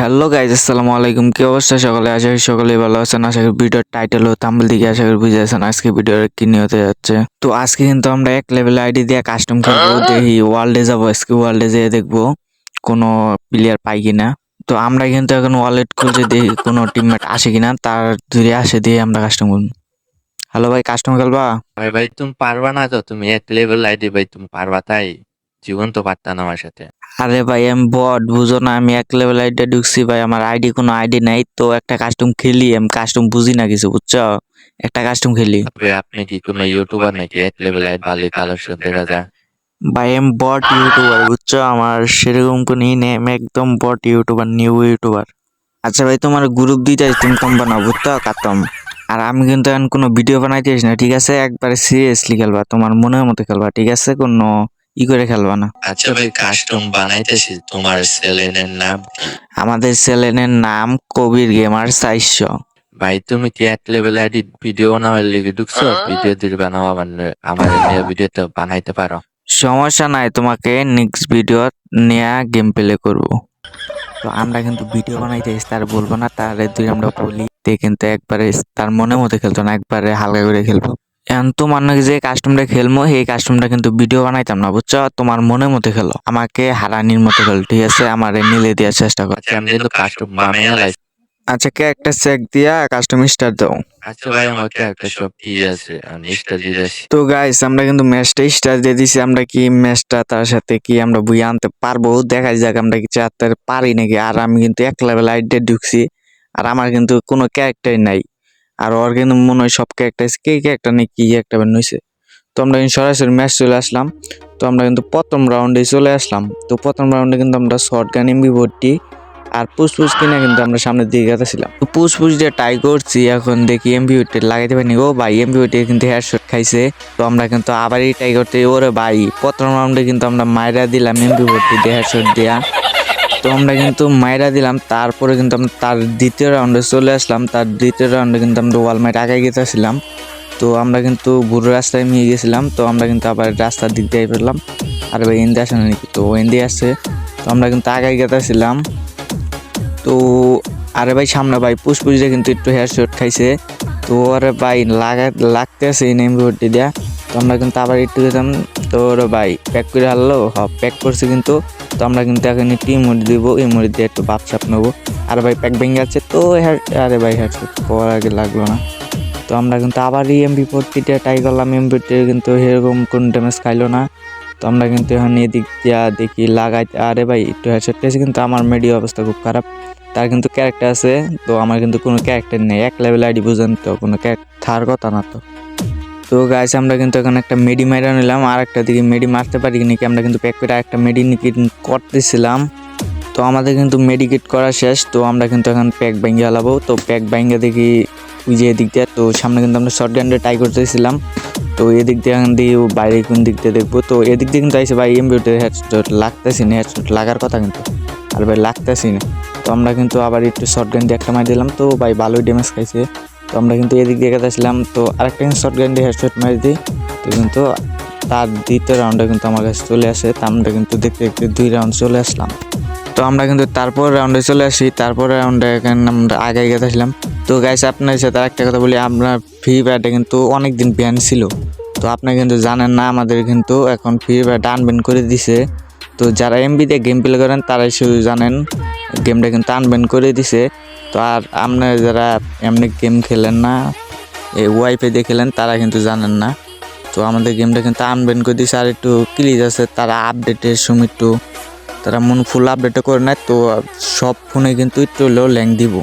Hello guys আসসালামু আলাইকুম। কি অবস্থা সকলে? আশা করি সকলেই ভালো আছেন। আশা করি ভিডিওর টাইটেল ও থাম্বনেল দিকে আশা করি বুঝে আছেন আজকে ভিডিওর কি নিয়ে হতে যাচ্ছে। তো আজকে কিন্তু আমরা এক লেভেল আইডি দিয়ে কাস্টম খেলব। দেখি ওয়ার্ল্ডে যাব আজকে ওয়ার্ল্ডে যেয়ে দেখব কোনো প্লেয়ার পাই কিনা। তো আমরা কিন্তু এখন ওয়ালেট খুলছে দেখি কোনো টিমমেট আসে কিনা তার যদি আসে দিয়ে আমরা কাস্টম করব। হ্যালো ভাই কাস্টম খেলবা? ভাই ভাই তুমি পারবা না তো? তুমি এক লেভেল আইডি ভাই তুমি পারবা তাই? জীবন তো পারতা না আমার সাথে। আরে ভাই আমি বট বুঝো না আমি এক লেভেল আইডি ঢুকছি ভাই আমার আইডি কোনো আইডি নাই তো একটা কাস্টম খেলি আমি কাস্টম বুঝি না কিছু বুঝছ? একটা কাস্টম খেলি। আপনি কি কোনো ইউটিউবার নাকি এক লেভেল আইডি ভালো কালেকশন দেখা যায়? ভাই আমি বট ইউটিউবার বুঝছ? আমার সেরকম কোনো ই নেই আমি একদম বট ইউটিউবার নিউ ইউটিউবার আচ্ছা ভাই তোমার গ্রুপ দিতে তুমি কম বানাও বুঝছ? কাতম। আর আমি কিন্তু এখন কোনো ভিডিও বানাইতে আসি না ঠিক আছে? একবারে সিরিয়াসলি খেলবা তোমার মনের মতো খেলবা ঠিক আছে? কোনো ই করে খেলবা না। আচ্ছা ভাই কাস্টম বানাইতেছি তোমার চ্যানেলের নাম? আমাদের চ্যানেলের নাম কবির গেমার চারশো ভাই তুমি কি এক লেভেল আইডি ভিডিও বানাবার লেগে ঢুকছো? ভিডিও দিয়ে বানাও আমার আমার ভিডিও তো বানাইতে পারো। সমস্যা নাই তোমাকে নেক্সট ভিডিও নিয়ে গেম প্লে করব। তো আমরা কিন্তু ভিডিও বানাইতে তার বলব না তার দুই আমরা বলি তে কিন্তু একবারে তার মনের মতো খেলতো না একবারে হালকা করে খেলব। তোমার নাকি যে কাস্টমটা খেলব সেই কাস্টমটা কিন্তু ভিডিও বানাইতাম না বুঝছ? তোমার মনের মতো খেলো। আমাকে হারানির মতো খেলো ঠিক আছে? আমার নিলে দেওয়ার চেষ্টা করো। আচ্ছা আমি কিন্তু কাস্টম বানাই লাইছি আচ্ছা কে একটা চেক দিয়া কাস্টম স্টার্ট দাও। আচ্ছা ভাই আমাকে একটা সব ঠিক আছে আমি ইস্টা দিয়ে যাচ্ছি। তো গাইস আমরা কিন্তু ম্যাচটা স্টার্ট দিয়ে দিছি। আমরা কি ম্যাচটা তার সাথে কি আমরা বুঝে আনতে পারব? দেখা যাক আমরা কি চারতে পারি নাকি? আর আমি কিন্তু এক লেভেল আইডে ঢুকছি। আর আমার কিন্তু কোনো ক্যারেক্টার নাই। আর ওর কিন্তু মনে হয় সব ক্যারেক্টার কে ক্যারেক্টার নেই, কি একটা নইছে। তো আমরা কিন্তু সরাসরি ম্যাচ চলে আসলাম। তো আমরা কিন্তু প্রথম রাউন্ডে চলে আসলাম। তো প্রথম রাউন্ডে কিন্তু আমরা শর্ট গান এমবি ভর্তি আর পুষ্পুস কিনা কিন্তু আমরা সামনের দিকে গেছিলাম তো পুষ্পুস দিয়ে ট্রাই করছি, এখন দেখি এমবি লাগাইতে পারিনি। ও ভাই এমবি কিন্তু হেডশট খাইছে। তো আমরা কিন্তু আবারই ট্রাই করতে, ওরে ভাই, প্রথম রাউন্ডে কিন্তু আমরা মাইরা দিলাম এমবি ভর্তি দিয়ে হেডশট দেয়া। তো আমরা কিন্তু মাইরা দিলাম, তারপরে কিন্তু আমরা তার দ্বিতীয় রাউন্ডে চলে আসলাম। তার দ্বিতীয় রাউন্ডে কিন্তু আমরা ওয়াল মাইট আগে গেছিলাম তো আমরা কিন্তু বুড়ো রাস্তায় নিয়ে গেছিলাম, তো আমরা কিন্তু আবার রাস্তার দিক দিয়ে ফেললাম আর ভাই এন্দি আসে নাকি? তো এন্দি আসছে, তো আমরা কিন্তু আগাই গেতেছিলাম তো আরে ভাই সামনে ভাই পুষ্পুজে কিন্তু একটু হেয়ার শট খাইছে। তো আরে ভাই লাগা, লাগতে আছে এই নেম ভর্তি দেয়া। তো আমরা কিন্তু আবার একটু যেতাম, তো ওরে ভাই প্যাক করে হারলো। হ প্যাক করছে কিন্তু। তো আমরা কিন্তু এখন একটু ইমোট দিব ইমোট দিয়ে একটু বাপ চাপ নেব। আর ভাই প্যাক ভেঙে যাচ্ছে তো হ্যাঁ আরে ভাই শট করার আগে লাগল না। তো আমরা কিন্তু আবার এমবি ভর্তিটা ট্রাই করলাম এমবিতে কিন্তু সেরকম কোনো ড্যামেজ খাইলো না। তো আমরা কিন্তু এখন এদিক দিয়া দেখি লাগাইতে, আরে ভাই, একটু হেডশট পেয়েছি কিন্তু আমার মেডিও অবস্থা খুব খারাপ। তার কিন্তু ক্যারেক্টার আছে, তো আমার কিন্তু কোনো ক্যারেক্টার নেই। এক লেভেল আইডি বুঝেন তো কোনো ক্যারেক্টার থার কথা না তো। তো গাইস আমরা কিন্তু এখন একটা মেডি মাইরা নিলাম, আর একটা দিকে মেডি মারতে পারি নাকি, আমরা কিন্তু প্যাক করে একটা মেডি করতেছিলাম। তো আমাদের কিন্তু মেডিকেট করা শেষ, তো আমরা কিন্তু এখন প্যাক ব্যাঙ্গে হালাবো তো প্যাক ব্যাঙ্গে দেখি ওই যে এদিক দিয়ে, তো সামনে কিন্তু আমরা শর্ট গানটা ট্রাই করতেছিলাম। তো এদিক দিয়ে এখন দিয়ে বাইরে কোন দিক দিয়ে দেখব। তো এদিক দিয়ে কিন্তু আইসে ভাই এমবিউটের হেডশট লাগতেছি না হেডশট লাগার কথা কিন্তু। আর ভাই, লাগতেছি না। তো আমরা কিন্তু আবার একটু শর্ট দিয়ে একটা মারি দিলাম। তো ভাই, ভালোই ড্যামেজ খাইছে। তো আমরা কিন্তু এদিক দিয়ে গেছিলাম তো আরেকটা কিন্তু শর্ট গান হেডশট মারি দিই। তো কিন্তু তার দ্বিতীয় রাউন্ডে কিন্তু আমার কাছে চলে আসে। তা আমরা কিন্তু দেখতে দেখতে দুই রাউন্ড চলে আসলাম। তো আমরা কিন্তু তারপর রাউন্ডে চলে আসি। তারপর রাউন্ডে আমরা আগে গেছিলাম তো গাইস আপনার সাথে আরেকটা কথা বলি। আমরা ফ্রি ফায়ারটা কিন্তু অনেক দিন ব্যান ছিল। তো আপনি কিন্তু জানেন না, আমাদের কিন্তু এখন ফ্রি ফায়ার আনব্যান করে দিছে। তো যারা এমবিতে গেম প্লে করেন, তারাই শুধু জানেন গেমটা কিন্তু আনব্যান করে দিছে। তো আর আপনারা যারা এমনি গেম খেলেন না, এই ওয়াইফে দিয়ে খেলেন, তারা কিন্তু জানেন না। তো আমাদের গেমটা কিন্তু আনবেন করে দিছে, আর একটু ক্লিজ আছে, তারা আপডেটের সময় একটু, তারা মন ফুল আপডেটও করে নেয় তো সব ফোনে কিন্তু একটু হলেও ল্যাং দিব।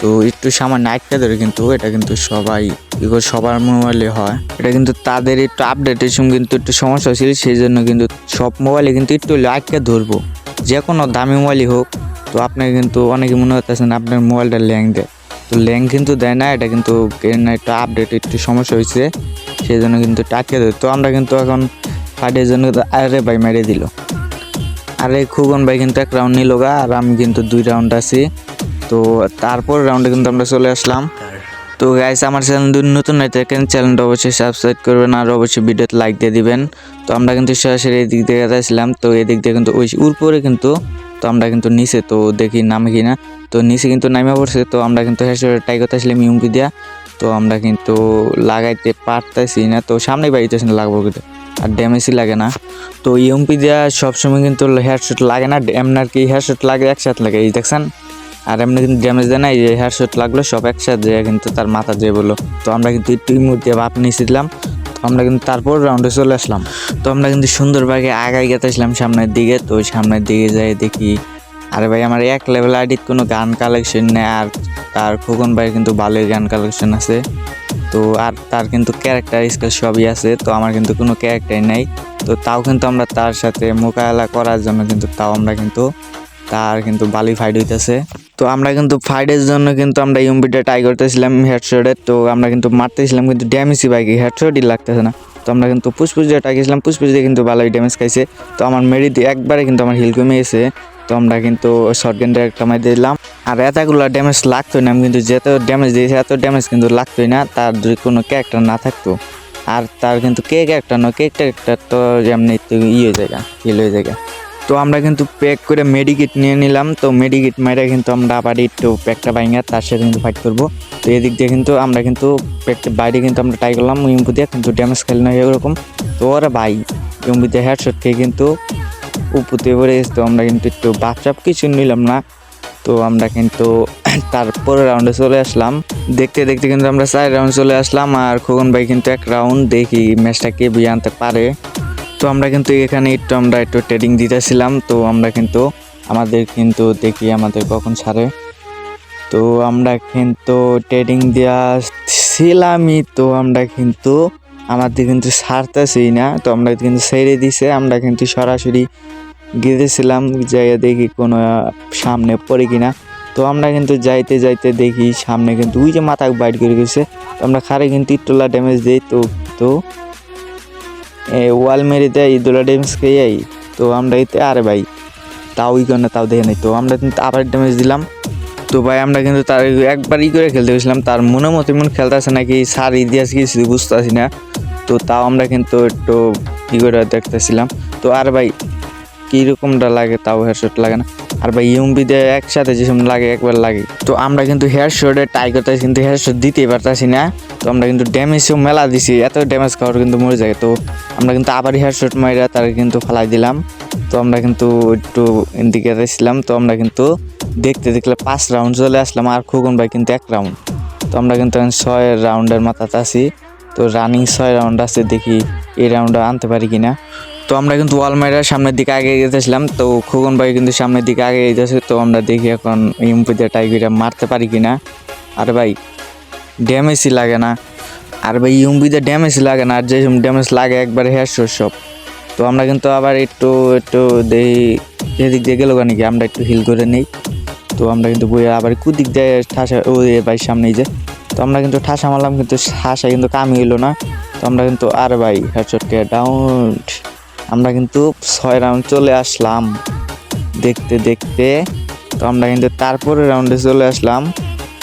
তো একটু সামান্য একটা ধরে কিন্তু এটা কিন্তু সবাই, এগুলো সবার মোবাইলে হয়। এটা কিন্তু তাদের একটু আপডেটের সময় কিন্তু একটু সমস্যা ছিল, সেই জন্য কিন্তু সব মোবাইলে কিন্তু একটু হলেও আটকে ধরবো। যে কোনো দামি মোবাইলই হোক তো আপনাকে কিন্তু অনেকে মনে হতেছেন আপনার মোবাইলটা ল্যাং দেয়। তো ল্যাং কিন্তু দেয় না, এটা কিন্তু একটু আপডেট একটু সমস্যা হয়েছে সেই জন্য কিন্তু টাকিয়ে দেয়। তো আমরা কিন্তু এখন ফাটের জন্য আরে ভাই মেরে দিল। আরে খুগন ভাই কিন্তু এক রাউন্ড নিল গা, আর আমি কিন্তু দুই রাউন্ড আছি। তো তারপর রাউন্ডে কিন্তু আমরা চলে আসলাম। তো গাইস আমার চ্যানেল নতুন হয়ে থাকেন চ্যানেলটা অবশ্যই সাবস্ক্রাইব করবেন, আর অবশ্যই ভিডিওতে লাইক দিয়ে দিবেন। তো আমরা কিন্তু সরাসরি এদিক দিয়ে যাচ্ছিলাম তো এদিক দিয়ে কিন্তু ওই উপরে কিন্তু তো আমরা কিন্তু নিচে তো দেখি নামে কি না তো নিচে কিন্তু নামে পড়ছে, তো আমরা কিন্তু হেসে টাই করতেছিলাম ইউম্পি দিয়া। তো আমরা কিন্তু লাগাইতে পারতেছি না, তো সামনে বাড়িতেছি না লাগবো কিন্তু, আর ড্যামেজই লাগে না। তো ইউম্পি দেওয়া সবসময় কিন্তু হেডশট লাগে না, এমনি আর কি হেডশট লাগে, একসাথে লাগে, এই দেখছেন? আর এমনি কিন্তু ড্যামেজ দেয় না, এই হেডশট লাগল সব একসাথে যায় কিন্তু তার মাথা দিয়ে বলল। তো আমরা কিন্তু একটু ইমুট দিয়ে বাপ নিয়েছিলাম তো আমরা কিন্তু তারপর রাউন্ডে চলে আসলাম। তো আমরা কিন্তু সুন্দরভাবে আগাই গেতেছিলাম সামনের দিকে, তো সামনের দিকে যাই দেখি। আরে ভাই, আমার এক লেভেল আইডির কোনো গান কালেকশন নেই, আর তার খোকন ভাই কিন্তু ভালোই গান কালেকশন আছে। তো আর তার কিন্তু ক্যারেক্টার স্কেল সবই আছে, তো আমার কিন্তু কোনো ক্যারেক্টার নেই। তো তাও কিন্তু আমরা তার সাথে মোকাবেলা করার জন্য কিন্তু তাও আমরা কিন্তু তার কিন্তু বালি ফাইট হইতেছে। তো আমরা কিন্তু ফাইটের জন্য কিন্তু আমরা ইউম্বিটা ট্রাই করতেছিলাম হেডশটে তো আমরা কিন্তু মারতেছিলাম, কিন্তু ড্যামেজই বাইকে হেডশটই লাগতেছে না। তো আমরা কিন্তু পুষ্পুষ দিয়ে টাকিয়েছিলাম পুষ্পুষ দিয়ে কিন্তু ভালোই ড্যামেজ খাইছে। তো আমার মেরি দিয়ে একবারে কিন্তু আমার হিল কমে গেছে তো আমরা কিন্তু শর্ট গেন্ডে একটা মাই দিলাম। আর এতগুলো ড্যামেজ লাগতোই না, আমি কিন্তু যত ড্যামেজ দিয়েছি, এত ড্যামেজ কিন্তু লাগতোই না, তার যদি কোনো ক্যারেক্টার না থাকতো। আর তার কিন্তু কে ক্যারেক্টার নয় কে ক্যারেক্টার তো একটু ইয়ে জায়গা হিল হয়ে জায়গা তো আমরা কিন্তু প্যাক করে মেডিকিট নিয়ে নিলাম। তো মেডিকিট মেরে কিন্তু আমরা আবার একটু প্যাকটা ভাঙা তার সাথে কিন্তু ফাইট করব। তো এদিক দিয়ে কিন্তু আমরা কিন্তু প্যাকটা বাইরে কিন্তু আমরা ট্রাই করলাম ইম্পু দিয়ে, কিন্তু ড্যামেজ খেলে না এরকম তো ওরা ভাই ইম্পু দিয়ে হেডশট খেয়ে কিন্তু উপুতে পড়ে তো আমরা কিন্তু একটু বাপচাপ কিছু নিলাম না। তো আমরা কিন্তু তারপরে রাউন্ডে চলে আসলাম। দেখতে দেখতে কিন্তু আমরা চার রাউন্ড চলে আসলাম। আর খোকন ভাই কিন্তু এক রাউন্ড দেখি ম্যাচটা কে বিয়ে আনতে পারে। তো আমরা কিন্তু এখানে একটু আমরা একটু ট্রেডিং দিতেছিলাম, তো আমরা কিন্তু আমাদের কিন্তু দেখি আমাদের কখন ছাড়ে। তো আমরা কিন্তু ট্রেডিং দেওয়া ছিলামই তো আমরা কিন্তু আমাদের কিন্তু ছাড়তেছি না, তো আমরা কিন্তু ছেড়ে দিছে। আমরা কিন্তু সরাসরি গেতেছিলাম যাই দেখি কোনো সামনে পড়ে কিনা। তো আমরা কিন্তু যাইতে যাইতে দেখি সামনে কিন্তু ওই যে মাথা বাইট করে গেছে আমরা খারে কিন্তু ইট্টোলা ড্যামেজ দিই, তো তো ওয়াল মেরে দেয় ইদোলা ড্যামেজ খেয়ে যাই তো আমরা এতে, আরে ভাই, তাও ই করে না, তাও দেখে নেই। তো আমরা কিন্তু আবার ড্যামেজ দিলাম। তো ভাই, আমরা কিন্তু তার একবার ই করে খেলতে গেছিলাম। তার মনে মতো এমন খেলতেছে নাকি সার ইতিহাস কি বুঝতে আসি না। তো তাও আমরা কিন্তু একটু ই করে দেখতেছিলাম। তো আর ভাই, কীরকমটা লাগে তাও হেডশট লাগে না। আর ভাই ইউমবি দিয়ে একসাথে যেসব লাগে, একবার লাগে। তো আমরা কিন্তু হেয়ার শটে টাই করতেছি, কিন্তু হেয়ার শট দিতেই পারতাছি না। তো আমরা কিন্তু ড্যামেজও মেলা দিছি, এত ড্যামেজ খাওয়ার কিন্তু মরে যায়। তো আমরা কিন্তু আবার হেয়ার শট মাইরা তার কিন্তু ফালাই দিলাম। তো আমরা কিন্তু একটু এদিকে ছিলাম তো আমরা কিন্তু দেখতে দেখলে পাঁচ রাউন্ড চলে আসলাম, আর খোকন ভাই কিন্তু এক রাউন্ড তো আমরা কিন্তু ছয় রাউন্ডের মাথাতে আছি। তো রানিং ছয় রাউন্ড আছে, দেখি এই রাউন্ডে আনতে পারি কিনা। তো আমরা কিন্তু ওয়ালমাইরার সামনের দিকে আগে গেছিলাম তো খোকন ভাই কিন্তু সামনের দিকে আগে যেতেছে তো আমরা দেখি এখন ইম্পিতে টাইগারে মারতে পারি কি না আর ভাই ড্যামেজই লাগে না। আর ভাই ইউম্বিতে ড্যামেজ লাগে না, আর যে ড্যামেজ লাগে একবার হেয়ার সব। তো আমরা কিন্তু আবার একটু একটু দেখি এদিক দিয়ে গেল নাকি, আমরা একটু হিল করে নেই। তো আমরা কিন্তু বই আবার কুদিক দিয়ে ঠাসা ওই ভাই সামনেই যে। তো আমরা কিন্তু ঠাসা মারলাম, কিন্তু ঠাসা কিন্তু কামি হইল না। তো আমরা কিন্তু, আর ভাই হেডশটকে ডাউন আমরা কিন্তু ছয় রাউন্ড চলে আসলাম। দেখতে দেখতে। তো আমরা কিন্তু তারপরে রাউন্ডে চলে আসলাম।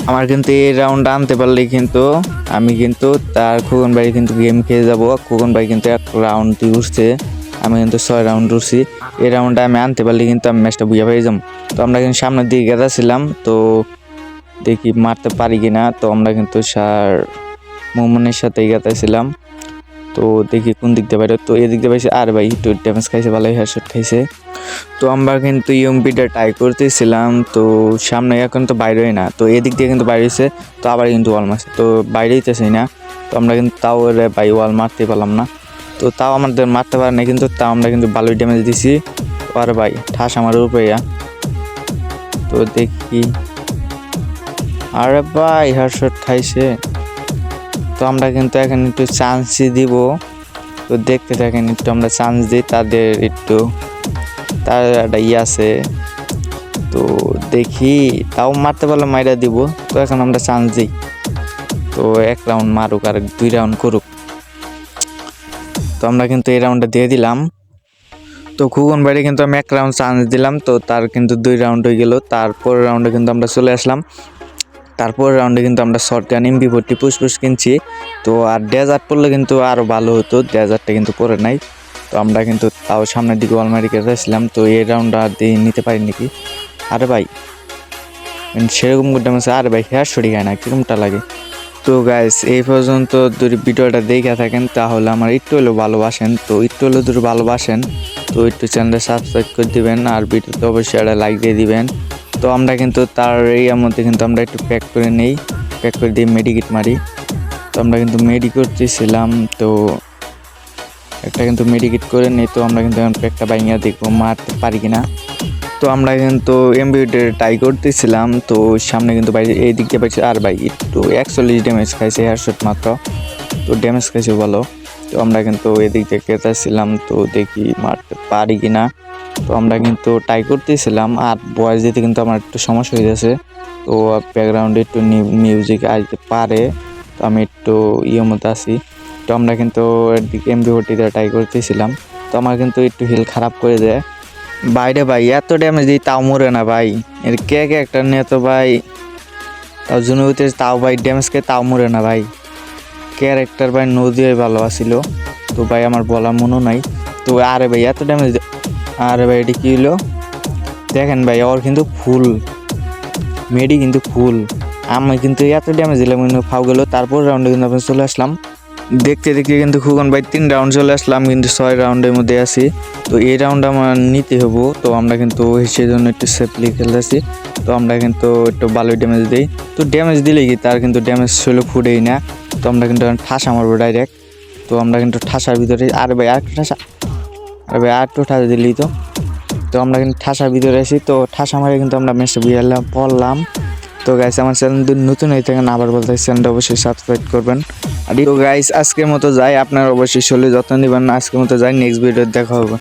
আমার কিন্তু এই রাউন্ড আনতে পারলেই কিন্তু আমি কিন্তু তার খোকন ভাই কিন্তু গেম খেয়ে যাব। খোকন ভাই কিন্তু এক রাউন্ড উঠছে। আমি কিন্তু ছয় রাউন্ড উঠছি। এই রাউন্ডটা আমি আনতে পারলে কিন্তু আমি ম্যাচটা বুঝে পেয়ে যাম তো আমরা কিন্তু সামনের দিকে গেছিলাম তো দেখি মারতে পারি কিনা। তো আমরা কিন্তু স্যার মোমনের সাথে গেতেছিলাম তো দেখি কোন দিক দিয়ে বাইরে। তো এদিক দিয়ে পাইছে আর ভাই, একটু ড্যামেজ খাইছে, ভালোই হেডশট খাইছে। তো আমরা কিন্তু ইউএমপিটা ট্রাই করতেছিলাম, তো সামনে এখন তো বাইরেই না। তো এদিক দিয়ে কিন্তু বাইরে হয়েছে তো আবার কিন্তু ওয়াল মারছে। তো বাইরে হইতেছে না। তো আমরা কিন্তু তাও বাই ওয়াল মারতে পারলাম না। তো তাও আমাদের মারতে পারে না কিন্তু তাও আমরা কিন্তু ভালোই ড্যামেজ দিছি। আর ভাই, ঠাস আমার উপরে। তো দেখি। আরে ভাই হেডশট খাইছে। আমরা কিন্তু এখন একটু চান্সই দিব। তো দেখতে থাকেন, একটু আমরা চান্স দিই তাদের একটু। তার একটা ইয়ে আছে। তো দেখি, তাও মারতে পারলে মাইরা দিব। তো এখন আমরা চান্স দিই। তো এক রাউন্ড মারুক আর দুই রাউন্ড করুক। তো আমরা কিন্তু এই রাউন্ডটা দিয়ে দিলাম। তো খুগন বাইরে কিন্তু আমি এক রাউন্ড চান্স দিলাম। তো তার কিন্তু দুই রাউন্ড হয়ে গেল। তারপর রাউন্ডে কিন্তু আমরা চলে আসলাম। তারপর রাউন্ডে কিন্তু আমরা শর্ট গান এমবি ভর্তি পুষ্পুস কিনছি। তো আর ডেজার্ট পড়লে কিন্তু আরও ভালো হতো ডেজার্টটা কিন্তু পরে নাই। তো আমরা কিন্তু তাও সামনের দিকে অলমারি কেটেছিলাম তো এই রাউন্ডটা দিয়ে নিতে পারি নাকি? আরে ভাই মানে সেরকম করতে আমার আরে ভাই হেয়ার সরি খায় না কিরকমটা লাগে? তো গাইস এই পর্যন্ত যদি ভিডিওটা দেখে থাকেন, তাহলে আমার একটু হলেও ভালোবাসেন। তো একটু হলেও যদি ভালোবাসেন, তো একটু চ্যানেলটা সাবস্ক্রাইব করে দিবেন। আর ভিডিওতে অবশ্যই একটা লাইক দিয়ে দিবেন। তো আমরা কিন্তু তার এই মধ্যে কিন্তু আমরা একটু প্যাক করে নেই। প্যাক করে দিয়ে মেডিকেট মারি। তো আমরা কিন্তু মেডি করতেছিলাম, তো একটা কিন্তু মেডিকেট করে নিই, তো আমরা কিন্তু এখন প্যাকটা বাইঙ্গা দেখব, মারতে পারি কি না তো আমরা কিন্তু এমবিউটের ট্রাই করতেছিলাম, তো সামনে কিন্তু ভাই এই দিক দিয়ে পাইছি আর ভাই একটু একচল্লিশ ড্যামেজ খাইছে হেয়ারশট মাত্র। তো ড্যামেজ খাইছে বলো। তো আমরা কিন্তু এদিক দিয়ে কেতাছিলাম তো দেখি মারতে পারি কিনা। তো আমরা কিন্তু ট্রাই করতেছিলাম আর বয়স দিতে কিন্তু আমার একটু সমস্যা হয়ে গেছে তো ব্যাকগ্রাউন্ডে একটু মিউজিক আসতে পারে, তো আমি একটু ইয়ের মধ্যে আছি। তো আমরা কিন্তু এমবি দিয়ে ট্রাই করতেছিলাম। তো আমার কিন্তু একটু হিল খারাপ করে দেয়। বাইরে ভাই, এত ড্যামেজ দিই, তাও মরে না ভাই। এর কে কে একটা নিয়ে তো ভাই তাও জুনুতে তাও ভাই ড্যামেজ কে তাও মরে না ভাই। ক্যারেক্টার ভাই নদী ভালো আছিল তো ভাই আমার বলার মনে নাই। তো আরে ভাই, এত ড্যামেজ আরে ভাই, এটা কি হলো? দেখেন ভাই, ওর কিন্তু ফুল। মেডি কিন্তু ফুল। আমি কিন্তু এত ড্যামেজ দিলাম, কিন্তু ফাউ গেল। তারপর রাউন্ডে কিন্তু আমি চলে আসলাম। দেখতে দেখতে কিন্তু খুকন ভাই, তিন রাউন্ড চলে আসলাম, কিন্তু ছয় রাউন্ডের মধ্যে আছি। তো এই রাউন্ড আমার নিতে হব। তো আমরা কিন্তু সেই জন্য একটু সেফলি খেলতেছি তো আমরা কিন্তু একটু ভালোই ড্যামেজ দিই। তো ড্যামেজ দিলে কি, তার কিন্তু ড্যামেজ ছিল ফুটেই না। তো আমরা কিন্তু ঠাসা মারবো ডাইরেক্ট তো আমরা কিন্তু ঠাসার ভিতরে আরে ভাই, আরেকটু ঠাসা আরে আর একটু ঠাসা দিলি তো। তো আমরা কিন্তু ঠাসার ভিতরে আসি তো ঠাসা মারে কিন্তু আমরা ম্যাচটা বিয়েলাম পড়লাম। তো গাইস আমার চ্যানেল নতুন হয়ে থাকেন, আবার বলতে চ্যানেলটা অবশ্যই সাবস্ক্রাইব করবেন। আর গাইস আজকের মতো যাই, আপনার অবশ্যই শরীর যত্ন নেবেন, আজকের মতো যাই নেক্সট ভিডিও দেখা হবে।